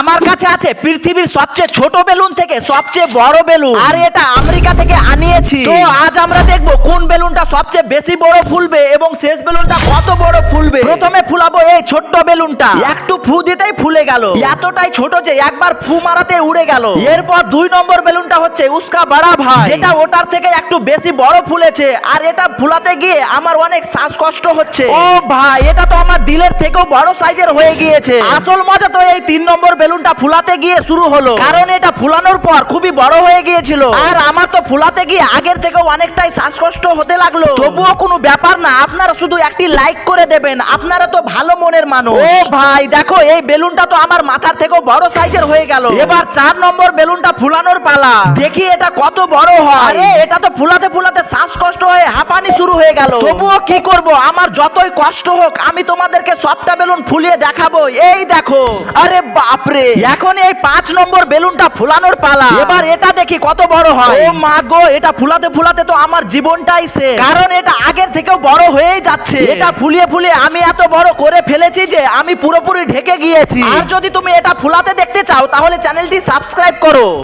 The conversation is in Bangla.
আমার কাছে আছে পৃথিবীর সবচেয়ে ছোট বেলুন থেকে সবচেয়ে বড় বেলুন। আর এটা আমেরিকা থেকে আনিয়েছি। তো আজ আমরা দেখব কোন বেলুনটা সবচেয়ে বেশি বড় ফুলবে এবং শেষ বেলুনটা কত বড় ফুলবে। প্রথমে ফুলাবো এই ছোট্ট বেলুনটা। একটু ফু দিতেই ফুলে গেল। এতটাই ছোট যে একবার ফু মারাতে উড়ে গেল। এরপর দুই নম্বর বেলুনটা হচ্ছে উস্কা বড়া ভাই। যেটা ওটার থেকে একটু বেশি বড় ফুলেছে। আর এটা ফুলাতে গিয়ে আমার অনেক শ্বাসকষ্ট হচ্ছে। ও ভাই এটা তো আমার দিলের থেকেও বড় সাইজের হয়ে গিয়েছে। আসল মজা তো এই তিন নম্বর বেলুনটা ফুলাতে গিয়ে শুরু হলো। কারণ এটা ফুলানোর পর খুবই বড় হয়ে গিয়েছিল। আর আমার তো ফুলাতে গিয়ে আগের থেকেও অনেকটাই শ্বাসকষ্ট হতে লাগল। তবুও কোনো ব্যাপার না আপনারা শুধু একটি লাইক করে দেবেন। আপনারা তো ভালো মনের মানুষ। ও ভাই দেখো এই বেলুনটা তো আমার মাথার থেকেও বড় সাইজের হয়ে গেল। এবার চার নম্বর বেলুনটা ফুলানোর পালা। দেখি এটা কত বড় হয়। আরে এটা তো ফুলাতে ফুলাতে হাঁপানি শুরু হয়ে গেল। তবুও কি করব? আমার যতই কষ্ট হোক আমি তোমাদেরকে সবটা বেলুন ফুলিয়ে দেখাবো। এই দেখো। আরে বাপরে। এখন এই পাঁচ নম্বর বেলুনটা ফুলানোর পালা। এবার এটা দেখি কত বড় হয়। ও মা গো এটা ফুলাতে ফুলাতে তো আমার জীবনটাই শেষ। কারণ এটা আগের থেকেও বড় হয়েই যাচ্ছে। এটা ফুলিয়ে ফুলিয়ে আমি এত বড় করে ফেলেছি যে আমি পুরোপুরি ঢেকে গিয়েছি। আর যদি তুমি এটা ফুলাতে দেখতে চাও তাহলে চ্যানেলটি সাবস্ক্রাইব করো।